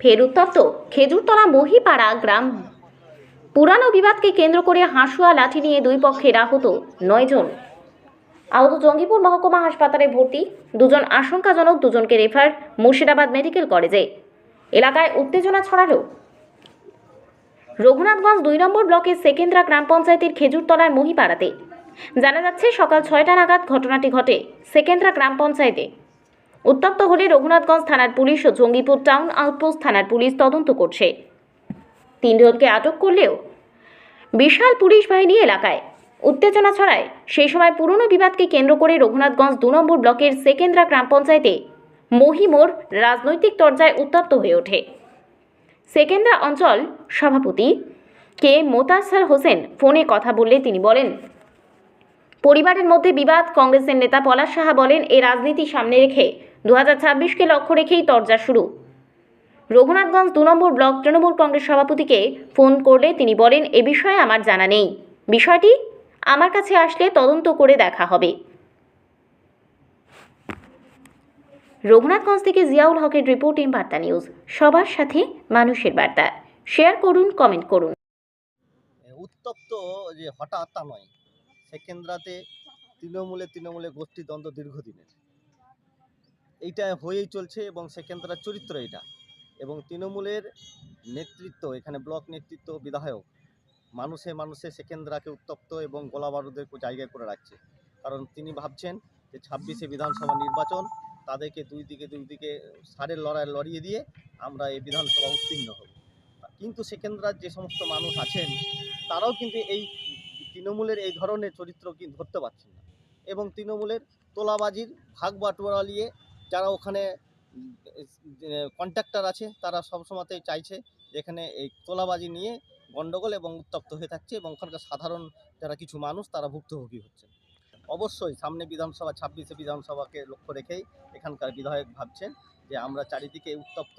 ফের খেজুরতলা মহিপাড়া গ্রাম। পুরানো বিবাদকে কেন্দ্র করে হাঁসুয়া লাঠি নিয়ে দুই পক্ষের আহত নয়জন আহত জঙ্গিপুর মহকুমা হাসপাতালে ভর্তি, দুজন আশঙ্কাজনক, দুজনকে রেফার মুর্শিদাবাদ মেডিকেল কলেজে। এলাকায় উত্তেজনা ছড়ালো। রঘুনাথগঞ্জ দুই নম্বর ব্লকের সেকেন্দ্রা গ্রাম পঞ্চায়েতের খেজুরতলার মহিপাড়াতে। জানা যাচ্ছে, সকাল ছয়টা নাগাদ ঘটনাটি ঘটে সেকেন্দ্রা গ্রাম পঞ্চায়েতে। উত্তপ্ত হলে রঘুনাথগঞ্জ থানার পুলিশ ও জঙ্গিপুর টাউন আউটপোস্ট থানার পুলিশ তদন্ত করছে। তিনজনকে আটক করলেও বিশাল পুলিশ বাহিনী এলাকায়। উত্তেজনা ছড়ায়। সেই সময় পুরনো বিবাদকে কেন্দ্র করে রঘুনাথগঞ্জ দু নম্বর ব্লকের সেকেন্দ্রা গ্রাম পঞ্চায়েতে মহিমোর রাজনৈতিক তরজায় উত্তপ্ত হয়ে ওঠে। সেকেন্দ্রা অঞ্চল সভাপতি কে মোতাসার হোসেন ফোনে কথা বললে তিনি বলেন, পরিবারের মধ্যে বিবাদ, কংগ্রেসের নেতা পলাশ সাহা বলেন, এ রাজনীতি সামনে রেখে দু হাজার ছাব্বিশকে লক্ষ্য রেখেই তরজা শুরু। রঘুনাথগঞ্জ দু নম্বর ব্লক তৃণমূল কংগ্রেস সভাপতিকে ফোন করলে তিনি বলেন, এ বিষয়ে আমার জানা নেই। বিষয়টি আমার কাছে আসলে তদন্ত করে দেখা হবে। রঘুনাথগঞ্জ থেকে জিয়াউল হকের রিপোর্টিং বার্তা নিউজ। সবার সাথে মানুষের বার্তা। শেয়ার করুন, কমেন্ট করুন। উত্তপ্ত যে হঠাৎ তা নয়, সেকেন্দ্রাতে তৃণমূলে তৃণমূলে গোষ্ঠীদ্বন্দ্ব দীর্ঘদিনের। এইটা হয়েই চলছে এবং সেকেন্দ্রার চরিত্র এটা এবং তৃণমূলের নেতৃত্ব, এখানে ব্লক নেতৃত্ব, বিধায়ক, মানুষে মানুষে সেকেন্দ্রাকে উত্তপ্ত এবং গোলা বারুদের জায়গায় করে রাখছে। কারণ তিনি ভাবছেন যে ছাব্বিশে বিধানসভা নির্বাচন, তাদেরকে দুই দিকে দুই দিকে সারের লড়াই লড়িয়ে দিয়ে আমরা এই বিধানসভা উত্তীর্ণ হব। কিন্তু সেকেন্দ্রার যে সমস্ত মানুষ আছেন, তারাও কিন্তু এই তৃণমূলের এই ধরনের চরিত্র কিন্তু ধরতে পারছেন না। এবং তৃণমূলের তোলাবাজির ভাগ বাটোয়ারা নিয়ে যারা ওখানে কন্ট্রাক্টর আছে, তারা সবসময়তেই চাইছে যেখানে এই তোলাবাজি নিয়ে গণ্ডগোল এবং উত্তপ্ত হয়ে থাকছে এবং ওখানকার সাধারণ যারা কিছু মানুষ, তারা ভুক্তভোগী হচ্ছে। অবশ্যই সামনে বিধানসভা, ছাব্বিশে বিধানসভাকে লক্ষ্য রেখেই এখানকার বিধায়ক ভাবছেন যে আমরা চারিদিকে উত্তপ্ত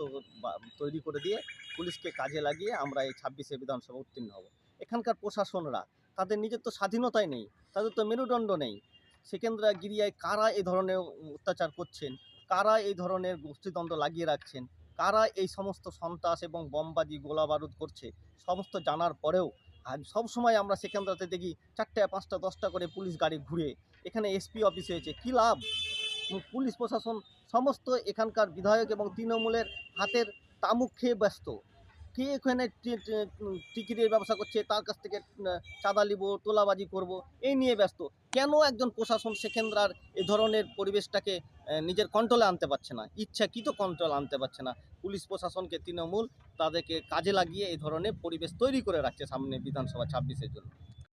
তৈরি করে দিয়ে পুলিশকে কাজে লাগিয়ে আমরা এই ছাব্বিশে বিধানসভা উত্তীর্ণ হব। এখানকার প্রশাসনরা, তাদের নিজের তো স্বাধীনতাই নেই, তাদের তো মেরুদণ্ড নেই। সেকেন্দ্রা গিরিয়ায় কারা এ ধরনের অত্যাচার করছেন? কারা এই ধরনের গোষ্ঠীদ্বন্দ্ব লাগিয়ে রাখছেন? কারা এই সমস্ত সন্ত্রাস এবং বোমবাজি গোলা বারুদ করছে? সমস্ত জানার পরেও আর সব সময় আমরা সেখানটাতে দেখি চারটে, পাঁচটা, দশটা করে পুলিশ গাড়ি ঘুরে এখানে এসপি অফিস হয়েছে কী লাভ? পুলিশ প্রশাসন সমস্ত এখানকার বিধায়ক এবং তৃণমূলের হাতের তামুক খেয়ে ব্যস্ত। কে এখানে টিকিটের ব্যবসা করছে, তার কাছ থেকে চাঁদা নিব, তোলাবাজি করব, এই নিয়ে ব্যস্ত। কেন একজন প্রশাসন সেকেন্দ্রার এ ধরনের পরিবেশটাকে নিজের কন্ট্রোলে আনতে পারছে না? ইচ্ছাকৃত কন্ট্রোল আনতে পারছে না। পুলিশ প্রশাসনকে তৃণমূল তাদেরকে কাজে লাগিয়ে এই ধরনের পরিবেশ তৈরি করে রাখছে সামনে বিধানসভা ছাব্বিশের জন্য।